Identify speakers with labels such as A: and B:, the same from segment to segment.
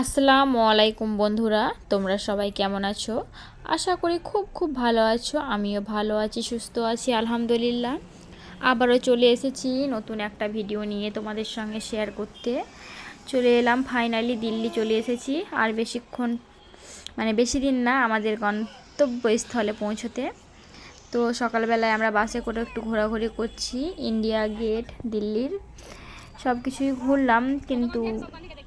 A: আসসালামু আলাইকুম বন্ধুরা, তোমরা সবাই কেমন আছো? আশা করি খুব খুব ভালো আছো, আমিও ভালো আছি, সুস্থ আছি, আলহামদুলিল্লাহ। আবারও চলে এসেছি নতুন একটা ভিডিও নিয়ে তোমাদের সঙ্গে শেয়ার করতে। চলে এলাম ফাইনালি দিল্লি চলে এসেছি, আর বেশিক্ষণ মানে বেশি দিন না, আমাদের গন্তব্যস্থলে পৌঁছতে। তো সকালবেলায় আমরা বাসে করে একটু ঘোরাঘুরি করছি, ইন্ডিয়া গেট, দিল্লির সব কিছুই ঘুরলাম, কিন্তু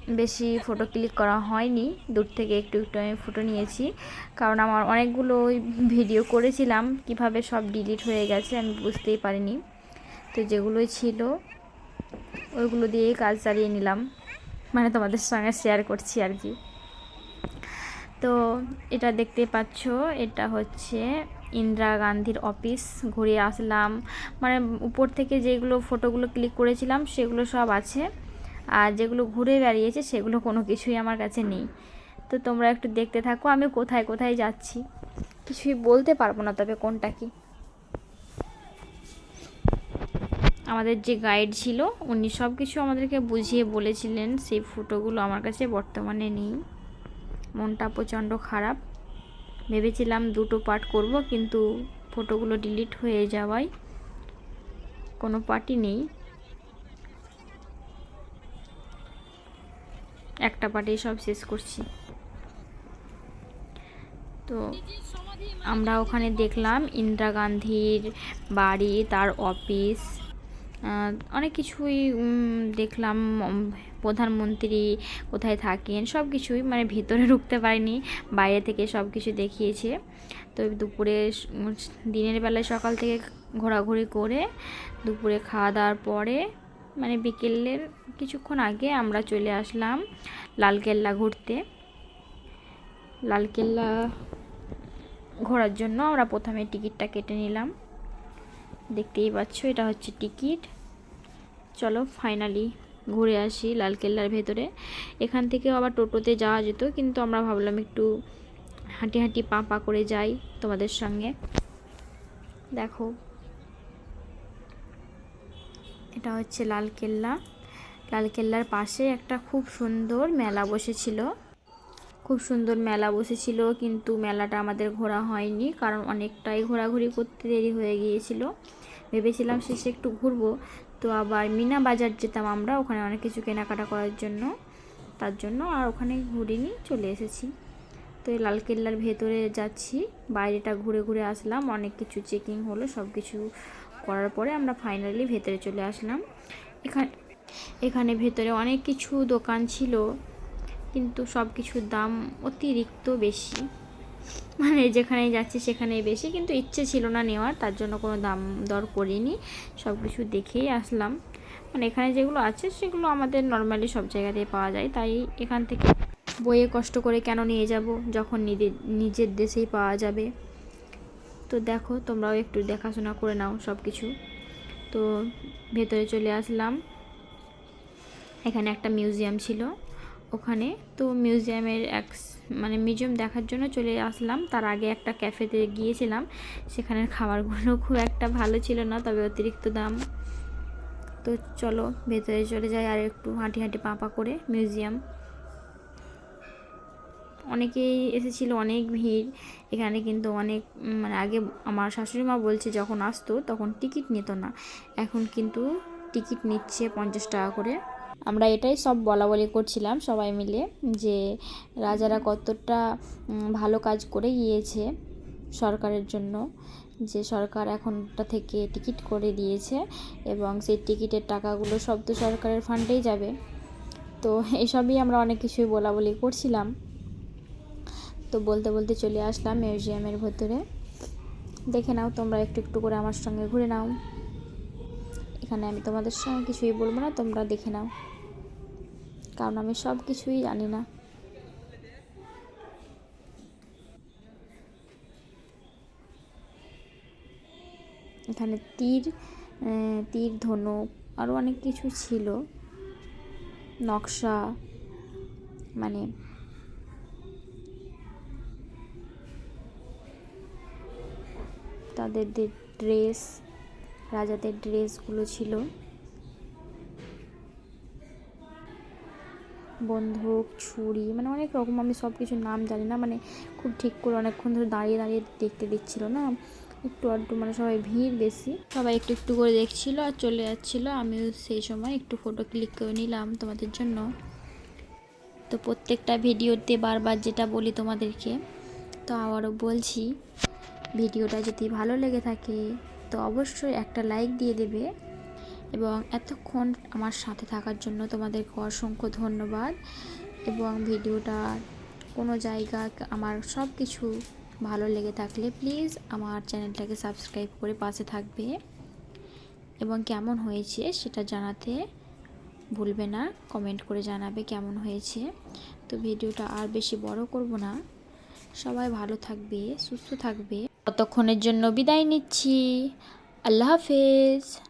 A: বেশি ফটো ক্লিক করা হয়নি। দূর থেকে একটু একটু আমি ফটো নিয়েছি। কারণ আমার অনেকগুলো ভিডিও করেছিলাম, কীভাবে সব ডিলিট হয়ে গেছে আমি বুঝতেই পারিনি। তো যেগুলোই ছিল, ওইগুলো দিয়েই কাজ চালিয়ে নিলাম। মানে তোমাদের সঙ্গে শেয়ার করছি আর কি। তো এটা দেখতে পাচ্ছ, এটা হচ্ছে ইন্দিরা গান্ধীর অফিস ঘুরে আসলাম। মানে উপর থেকে যেগুলো ফটোগুলো ক্লিক করেছিলাম, সেগুলো সব আছে। আর যেগুলো ঘুরে বেড়িয়েছে সেগুলো কোনো কিছুই আমার কাছে নেই। তো তোমরা একটু দেখতে থাকো আমি কোথায় কোথায় যাচ্ছি। কিছুই বলতে পারব না তবে কোনটা কি। আমাদের যে গাইড ছিল, উনি সব কিছু আমাদেরকে বুঝিয়ে বলেছিলেন। সেই ফটোগুলো আমার কাছে বর্তমানে নেই। মনটা প্রচণ্ড খারাপ। ভেবেছিলাম দুটো পার্ট করব, কিন্তু ফটোগুলো ডিলিট হয়ে যাওয়ায় কোনো পার্টই নেই। একটা পার্টেই সব শেষ করছি। তো আমরা ওখানে দেখলাম ইন্দিরা গান্ধীর বাড়ি, তার অফিস অনেক কিছুই দেখলাম প্রধানমন্ত্রী কোথায় থাকেন, সব কিছুই মানে ভিতরে ঢুকতে পারিনি, বাইরে থেকে সব কিছু দেখিয়েছে। তো দুপুরে দিনের বেলায় সকাল থেকে ঘোরাঘুরি করে, দুপুরে খাওয়া দাওয়ার পরে মানে বিকেলের কিছুক্ষণ আগে আমরা চলে আসলাম লালকেল্লা ঘুরতে। লালকেল্লা ঘোরার জন্য আমরা প্রথমে টিকিটটা কেটে নিলাম। দেখতেই পাচ্ছ, এটা হচ্ছে টিকিট। চলো ফাইনালি ঘুরে আসি লালকেল্লার ভেতরে। এখান থেকে আবার টোটোতে যাওয়া যেত, কিন্তু আমরা ভাবলাম একটু হাঁটি হাঁটি পা পা করে যাই তোমাদের সঙ্গে। দেখো এটা হচ্ছে লালকেল্লা লালকেল্লার পাশে একটা খুব সুন্দর মেলা বসেছিল। খুব সুন্দর মেলা বসেছিল, কিন্তু মেলাটা আমাদের ঘোরা হয়নি, কারণ অনেকটাই ঘোরাঘুরি করতে দেরি হয়ে গিয়েছিল। ভেবেছিলাম শেষে একটু ঘুরবো, তো আবার মিনা বাজার যেতাম আমরা, ওখানে অনেক কিছু কেনাকাটা করার জন্য। তার জন্য আর ওখানে ঘুরিনি, চলে এসেছি। তো এই লালকেল্লার ভেতরে যাচ্ছি, বাইরেটা ঘুরে ঘুরে আসলাম, অনেক কিছু চেকিং হলো সব কিছু করার পরে আমরা ফাইনালি ভেতরে চলে আসলাম। এখানে এখানে ভেতরে অনেক কিছু দোকান ছিল, কিন্তু সব কিছুর দাম অতিরিক্ত বেশি। মানে যেখানেই যাচ্ছি সেখানেই বেশি, কিন্তু ইচ্ছে ছিল না নেওয়ার, তার জন্য কোনো দাম দর করিনি। সব কিছু দেখেই আসলাম। মানে এখানে যেগুলো আছে সেগুলো আমাদের নর্মালি সব জায়গাতেই পাওয়া যায়, তাই এখান থেকে বইয়ে কষ্ট করে কেন নিয়ে যাব, যখন নিজের দেশেই পাওয়া যাবে। তো দেখো, তোমরাও একটু দেখাশোনা করে নাও সব কিছু তো ভেতরে চলে আসলাম। এখানে একটা মিউজিয়াম ছিল। ওখানে তো মিউজিয়ামের এক মানে মিউজিয়াম দেখার জন্য চলে আসলাম। তার আগে একটা ক্যাফেতে গিয়েছিলাম। সেখানের খাবারগুলো খুব একটা ভালো ছিল না, তবে অতিরিক্ত দাম। তো চলো, ভেতরে চলে যাই আর একটু হাঁটি হাঁটি পাঁপা করে মিউজিয়াম। অনেকেই এসেছিল, অনেক ভিড়। এখানে কিন্তু অনেক মানে আগে আমার শাশুড়ি মা বলছে যখন আসতো তখন টিকিট নিত না। এখন কিন্তু টিকিট নিচ্ছে পঞ্চাশ টাকা করে। আমরা এটাই সব বলা বলি করছিলাম সবাই মিলে যে রাজারা কতটা ভালো কাজ করে গিয়েছে সরকারের জন্য। যে সরকার এখনটা থেকে টিকিট করে দিয়েছে এবং সেই টিকিটের টাকাগুলো সব তো সরকারের ফান্ডেই যাবে। তো এইসবই আমরা অনেক কিছুই বলা বলি করছিলাম। তো বলতে বলতে চলে আসলাম মিউজিয়ামের ভেতরে। দেখে নাও, তোমরা একটু একটু করে আমার সঙ্গে ঘুরে নাও। এখানে আমি তোমাদের সঙ্গে কিছুই বলব না, তোমরা দেখে নাও। কারণ আমি সব কিছুই জানি না। এখানে তীর তীর ধনুক আরও অনেক কিছু ছিল। নকশা মানে তাদের ড্রেস, রাজাদের ড্রেসগুলো ছিল। বন্দুক, ছুরি মানে অনেক রকম, আমি সব কিছুর নাম জানি না মানে খুব ঠিক করে অনেকক্ষণ ধরে দাঁড়িয়ে দাঁড়িয়ে দেখতে দিচ্ছিল না। একটু আধটু মানে সবাই ভিড় বেশি। সবাই একটু একটু করে দেখছিল আর চলে যাচ্ছিল। আমিও সেই সময় একটু ফটো ক্লিক করে নিলাম তোমাদের জন্য। তো প্রত্যেকটা ভিডিওতে বারবার যেটা বলি তোমাদেরকে, তো আবারও বলছি ভিডিওটা যদি ভালো লেগে থাকে, তো অবশ্যই একটা লাইক দিয়ে দেবে। এবং এতক্ষণ আমার সাথে থাকার জন্য তোমাদেরকে অসংখ্য ধন্যবাদ। এবং ভিডিওটা কোনো জায়গা আমার সব কিছু ভালো লেগে থাকলে প্লিজ আমার চ্যানেলটাকে সাবস্ক্রাইব করে পাশে থাকবে। এবং কেমন হয়েছে সেটা জানাতে ভুলবে না, কমেন্ট করে জানাবে কেমন হয়েছে। তো ভিডিওটা আর বেশি বড় করব না। সবাই ভালো থাকবে, সুস্থ থাকবে। ততক্ষণের জন্য বিদায় নিচ্ছি। আল্লাহ হাফেজ।